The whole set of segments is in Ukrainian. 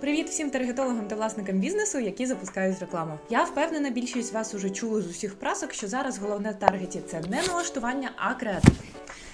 Привіт всім таргетологам та власникам бізнесу, які запускають рекламу. Я впевнена, більшість вас уже чули з усіх прасок, що зараз головне в таргеті це не налаштування, а креатив.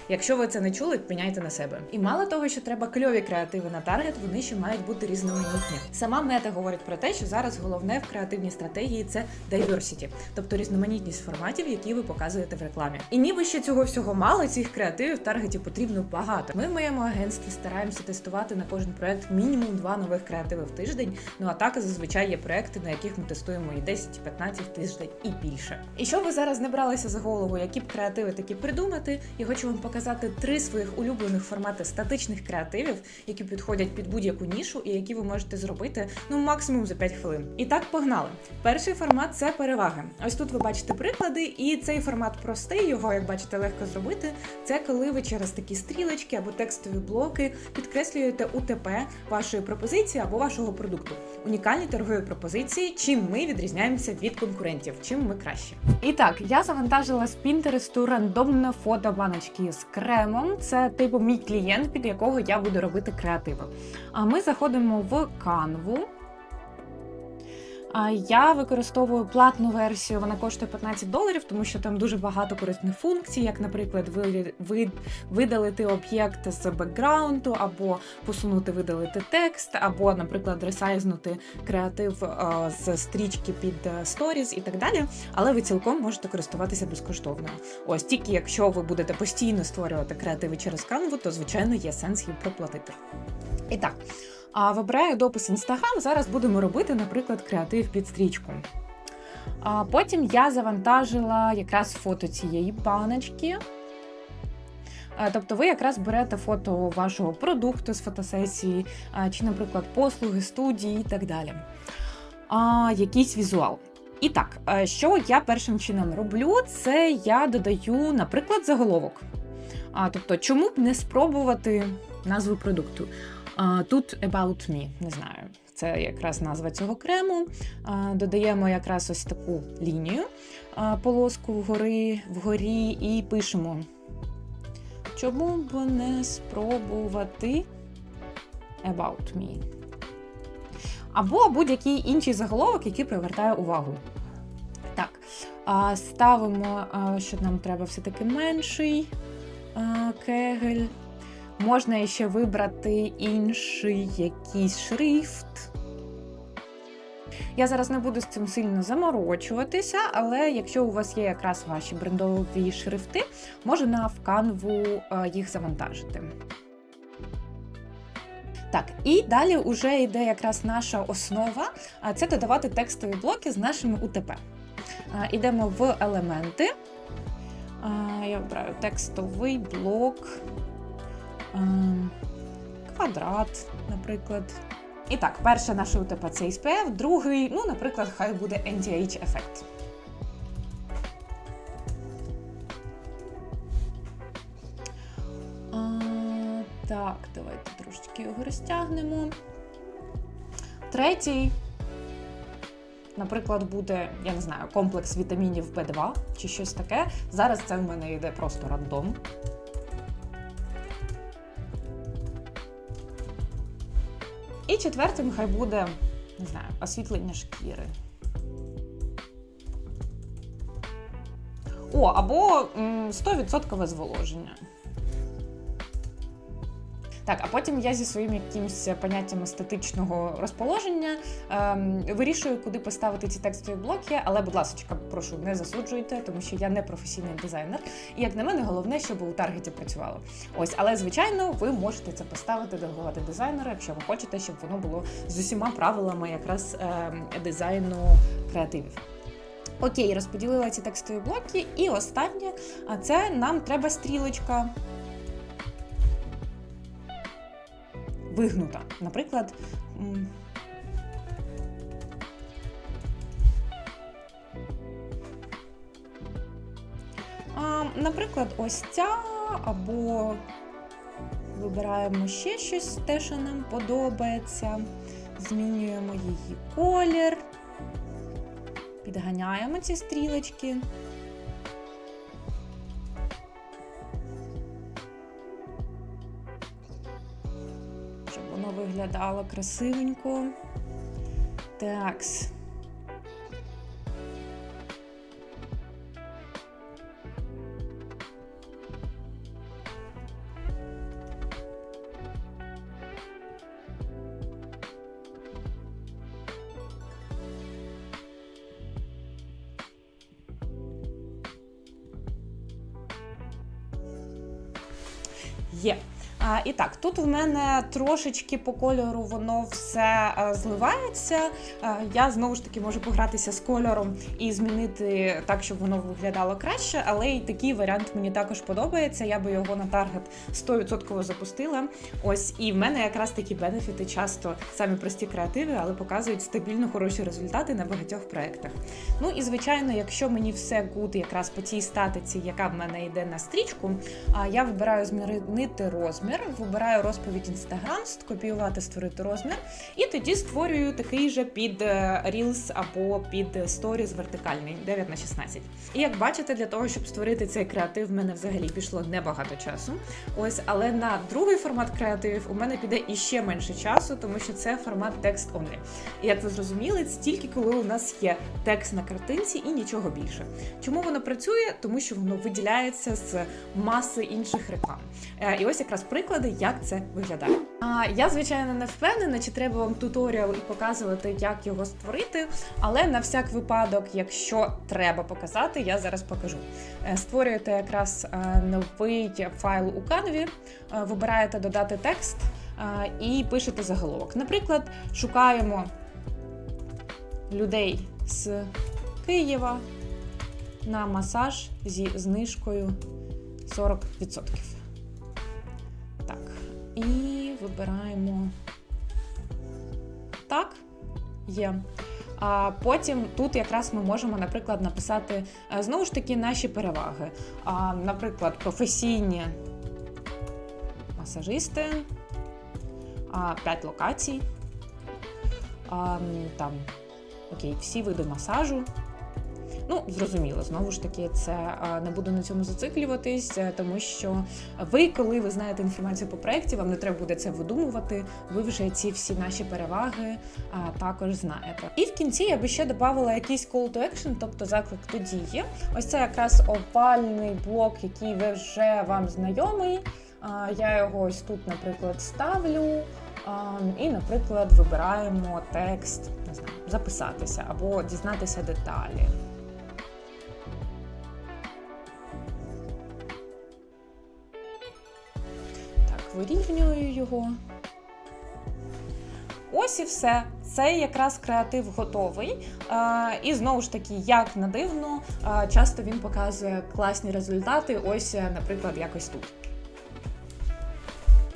Якщо ви це не чули, пеняйте на себе. І мало того, що треба кльові креативи на таргет, вони ще мають бути різноманітні. Сама мета говорить про те, що зараз головне в креативній стратегії це diversity, тобто різноманітність форматів, які ви показуєте в рекламі. І ніби ще цього всього мало, цих креативів в таргеті потрібно багато. Ми в моєму агентстві стараємося тестувати на кожен проект мінімум два нових креативи в тиждень. Ну а так зазвичай є проекти, на яких ми тестуємо і 10, і 15 тиждень і більше. І щоб ви зараз не бралися за голову, які б креативи такі придумати, я хочу вам показати три своїх улюблених формати статичних креативів, які підходять під будь-яку нішу і які ви можете зробити ну максимум за 5 хвилин. І так погнали. Перший формат це переваги. Ось тут ви бачите приклади, і цей формат простий, його як бачите легко зробити. Це коли ви через такі стрілочки або текстові блоки підкреслюєте УТП вашої пропозиції або вашого продукту. Унікальні торгові пропозиції, чим ми відрізняємося від конкурентів, чим ми краще. І так, я завантажила з Пінтересту рандомне фото баночки з кремом. Це типу мій клієнт, під якого я буду робити креативи. А ми заходимо в канву. Я використовую платну версію, вона коштує 15 доларів, тому що там дуже багато корисних функцій, як, наприклад, ви, ви, видалити об'єкт з бекграунду, або посунути, видалити текст, або, наприклад, ресайзнути креатив з стрічки під сторіс і так далі. Але ви цілком можете користуватися безкоштовно. Ось тільки якщо ви будете постійно створювати креативи через Canva, то звичайно є сенс їм проплатити. І так. А вибираю допис Instagram. Зараз будемо робити, наприклад, креатив під стрічку. А Потім я завантажила якраз фото цієї баночки. Тобто ви якраз берете фото вашого продукту з фотосесії, чи, наприклад, послуги, студії і так далі. А, Якийсь візуал. І так, що я першим чином роблю, це я додаю, наприклад, заголовок. А, Тобто, чому б не спробувати назву продукту? Тут About Me, не знаю. Це якраз назва цього крему. Додаємо якраз ось таку лінію, полоску вгори, вгорі і пишемо. Чому б не спробувати About Me? Або будь-який інший заголовок, який привертає увагу. Так, ставимо, що нам треба все-таки менший кегель. Можна ще вибрати інший якийсь шрифт. Я зараз не буду з цим сильно заморочуватися, але якщо у вас є якраз ваші брендові шрифти, можна в канву е, їх завантажити. Так, і далі вже йде якраз наша основа це додавати текстові блоки з нашими УТП. А, Ідемо в елементи. Я обираю текстовий блок. Ем, квадрат, наприклад. І так, перше наше УТП це SPF, другий, ну, наприклад, хай буде NDH ефект. Так, давайте трошечки його розтягнемо. Третій, наприклад, буде, я не знаю, комплекс вітамінів B2 чи щось таке. Зараз це в мене йде просто рандом. І четвертим хай буде, не знаю, освітлення шкіри. О, або 100% зволоження. Так, а потім я зі своїм якимось поняттям естетичного розположення ем, вирішую, куди поставити ці текстові блоки. Але, будь ласка, прошу, не засуджуйте, тому що я не професійний дизайнер. І як на мене, головне, щоб у таргеті працювало. Ось, але звичайно, ви можете це поставити, делегувати дизайнера, якщо ви хочете, щоб воно було з усіма правилами якраз ем, дизайну креативів. Окей, розподілила ці текстові блоки. І останнє, а це нам треба стрілочка. Вигнута. Наприклад. А, наприклад, ось ця, або вибираємо ще щось, те, що нам подобається. Змінюємо її колір, підганяємо ці стрілочки. Щоб виглядало. виглядало красивенько. Такс. А, І так, тут в мене трошечки по кольору воно все е, зливається. Е, Я знову ж таки можу погратися з кольором і змінити так, щоб воно виглядало краще, але і такий варіант мені також подобається. Я би його на таргет 100% запустила. Ось і в мене якраз такі бенефіти часто самі прості креативи, але показують стабільно хороші результати на багатьох проектах. Ну і звичайно, якщо мені все гуд якраз по цій статиці, яка в мене йде на стрічку, я вибираю змінити розмір, вибираю розповідь Instagram, скопіювати, створити розмір, і тоді створюю такий же під е, Reels або під Stories вертикальний 9 на 16. І як бачите, для того, щоб створити цей креатив, в мене взагалі пішло небагато часу. Ось, але на другий формат креативів у мене піде іще менше часу, тому що це формат текст only. І як ви зрозуміли, це тільки коли у нас є текст на картинці і нічого більше. Чому воно працює? Тому що воно виділяється з маси інших реклам. Е, І ось якраз приклади, як це виглядає. А я звичайно не впевнена, чи треба вам туторіал і показувати, як його створити. Але на всяк випадок, якщо треба показати, я зараз покажу. Е, Створюєте якраз е, новий файл у Canva, е, вибираєте додати текст і пишете заголовок. Наприклад, шукаємо людей з Києва на масаж зі знижкою 40%. І вибираємо так, є. А потім тут якраз ми можемо, наприклад, написати е, знову ж таки наші переваги. А, Наприклад, професійні масажисти, а, 5 локацій, а, там, окей, всі види масажу. Ну, зрозуміло, знову ж таки, це не буду на цьому зациклюватись, е, тому що ви, коли ви знаєте інформацію по проєкті, вам не треба буде це видумувати. Ви вже ці всі наші переваги також знаєте. І в кінці я би ще додавала якийсь call to action, тобто заклик до дії. Ось це якраз овальний блок, який ви вже вам знайомий. Я його ось тут, наприклад, ставлю. І, наприклад, вибираємо текст, не знаю, записатися або дізнатися деталі. Вирівнюю його. Ось і все. Цей якраз креатив готовий. І знову ж таки, як на дивно, часто він показує класні результати. Ось, е, наприклад, якось тут.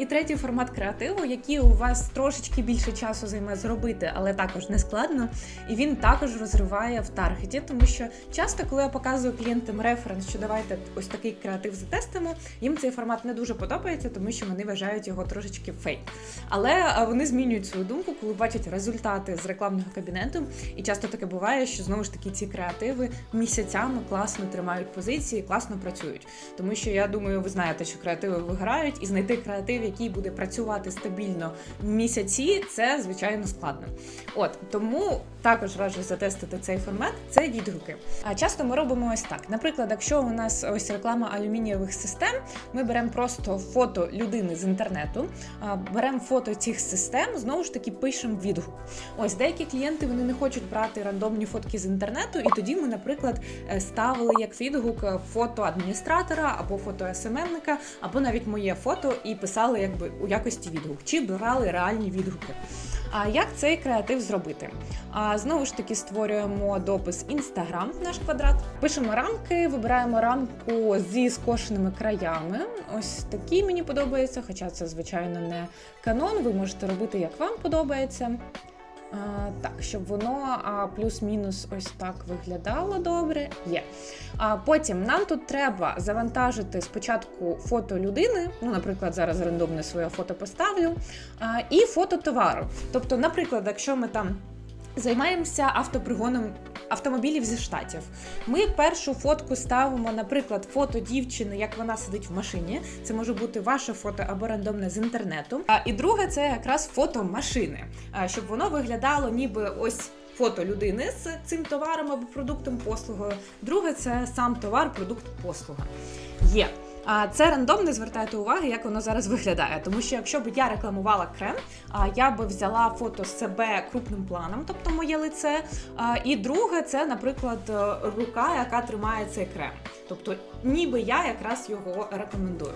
І третій формат креативу, який у вас трошечки більше часу займе зробити, але також не складно. І він також розриває в таргеті, тому що часто, коли я показую клієнтам референс, що давайте ось такий креатив затестимо, їм цей формат не дуже подобається, тому що вони вважають його трошечки фейк. Але е, вони змінюють свою думку, коли бачать результати з рекламного кабінету. І часто таке буває, що знову ж таки ці креативи місяцями класно тримають позиції, класно працюють. Тому що я думаю, ви знаєте, що креативи виграють, і знайти креатив, який буде працювати стабільно місяці, це звичайно складно. От тому також раджу затестити цей формат. Це відгуки. А часто ми робимо ось так. Наприклад, якщо у нас ось реклама алюмінієвих систем, ми беремо просто фото людини з інтернету, беремо фото цих систем, знову ж таки пишемо відгук. Ось деякі клієнти вони не хочуть брати рандомні фотки з інтернету, і тоді ми, наприклад, е, ставили як відгук е, фото адміністратора або фото СММника, або навіть моє фото і писали якби у якості відгук, чи брали реальні відгуки. А як цей креатив зробити? А знову ж таки створюємо допис Instagram, наш квадрат. Пишемо рамки, вибираємо рамку зі скошеними краями. Ось такі мені подобаються, хоча це, звичайно, не канон. Ви можете робити, як вам подобається. Так, щоб воно плюс-мінус ось так виглядало добре. Є. А потім нам тут треба завантажити спочатку фото людини. Ну, наприклад, зараз рандомне своє фото поставлю, і фото товару. Тобто, наприклад, якщо ми там займаємося автопригоном автомобілів зі штатів. Ми першу фотку ставимо, наприклад, фото дівчини, як вона сидить в машині. Це може бути ваше фото або рандомне з інтернету. А і друге це якраз фото машини, щоб воно виглядало ніби ось. Фото людини з цим товаром або продуктом послугою. Друге це сам товар, продукт, послуга. Є. А це рандомне, звертайте увагу, як воно зараз виглядає. Тому що якщо б я рекламувала крем, я би взяла фото себе крупним планом, тобто моє лице. І друге, це, наприклад, е, рука, яка тримає цей крем. Тобто, ніби я якраз його рекомендую.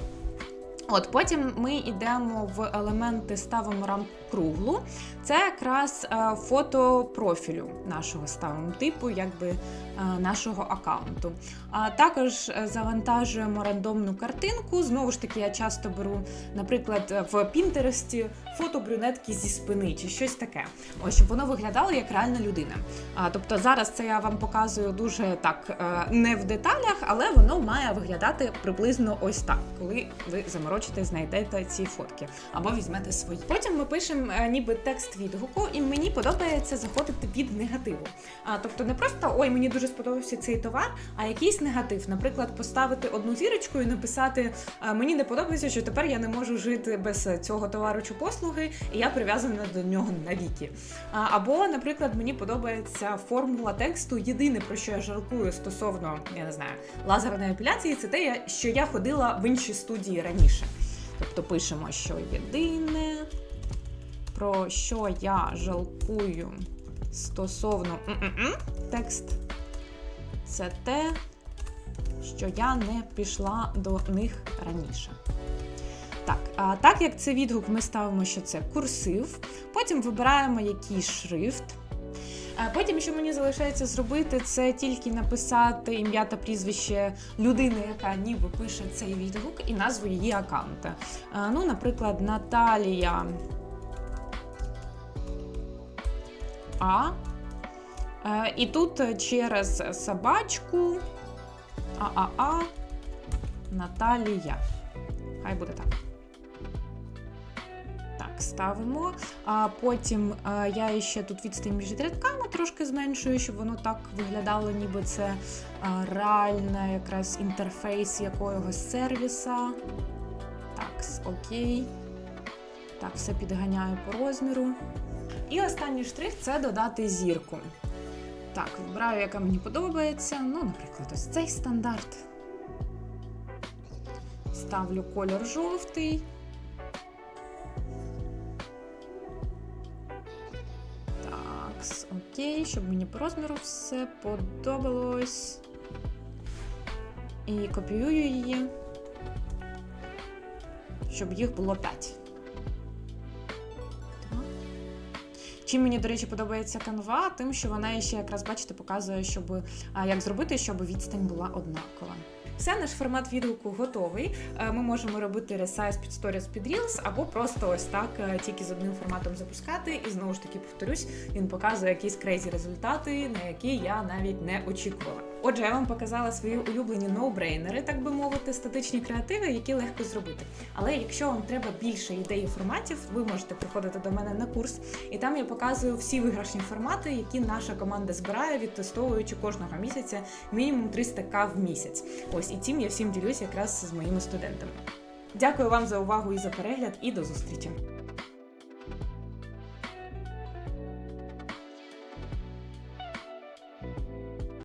От потім ми йдемо в елементи, ставимо рамку круглу. Це якраз е, фото профілю нашого ставимо, типу якби е, нашого аккаунту. А також е, завантажуємо рандомну картинку. Знову ж таки, я часто беру, наприклад, в Пінтересті фото брюнетки зі спини чи щось таке. Ось щоб воно виглядало як реальна людина. А, тобто зараз це я вам показую дуже так не в деталях, але воно має виглядати приблизно ось так, коли ви заморочите, знайдете ці фотки або візьмете свої. Потім ми пишемо е, ніби текст відгуку, і мені подобається заходити від негативу. А тобто не просто ой, мені дуже сподобався цей товар, а якийсь негатив. Наприклад, поставити одну зірочку і написати мені не подобається, що тепер я не можу жити без цього товару чи послуги, і я прив'язана до нього навіки. Або, наприклад, мені подобається формула тексту. Єдине про що я жалкую стосовно я не знаю лазерної апеляції, це те, що я ходила в інші студії раніше. Тобто пишемо, що єдине, про що я жалкую стосовно м-м-м, текст, це те, що я не пішла до них раніше. Так, а так як це відгук, ми ставимо, що це курсив. Потім вибираємо який шрифт. Потім, що мені залишається зробити, це тільки написати ім'я та прізвище людини, яка ніби пише цей відгук, і назву її аккаунта. Ну, наприклад, Наталія А. Е, І тут через собачку ААА Наталія. Хай буде так. Ставимо. А потім е, я ще тут відстань між рядками трошки зменшую, щоб воно так виглядало, ніби це е, реальна якраз інтерфейс якогось сервіса. Так, окей. Так, все підганяю по розміру. І останній штрих це додати зірку. Так, вибираю, яка мені подобається. Ну, наприклад, ось цей стандарт. Ставлю колір жовтий. Так, окей, щоб мені по розміру все подобалось. І копіюю її, щоб їх було 5. Чим мені, до речі, подобається канва, тим, що вона ще якраз, бачите, показує, щоб як зробити, щоб відстань була однакова. Все, наш формат відгуку готовий. Е, Ми можемо робити ресайз під сторіс під Reels, або просто ось так е, тільки з одним форматом запускати. І знову ж таки повторюсь, він показує якісь крейзі результати, на які я навіть не очікувала. Отже, я вам показала свої улюблені ноу-брейнери, так би мовити, статичні креативи, які легко зробити. Але якщо вам треба більше ідей і форматів, ви можете приходити до мене на курс, і там я показую всі виграшні формати, які наша команда збирає, відтестовуючи кожного місяця мінімум 300к в місяць. Ось і цим я всім ділюсь якраз з моїми студентами. Дякую вам за увагу і за перегляд, і до зустрічі!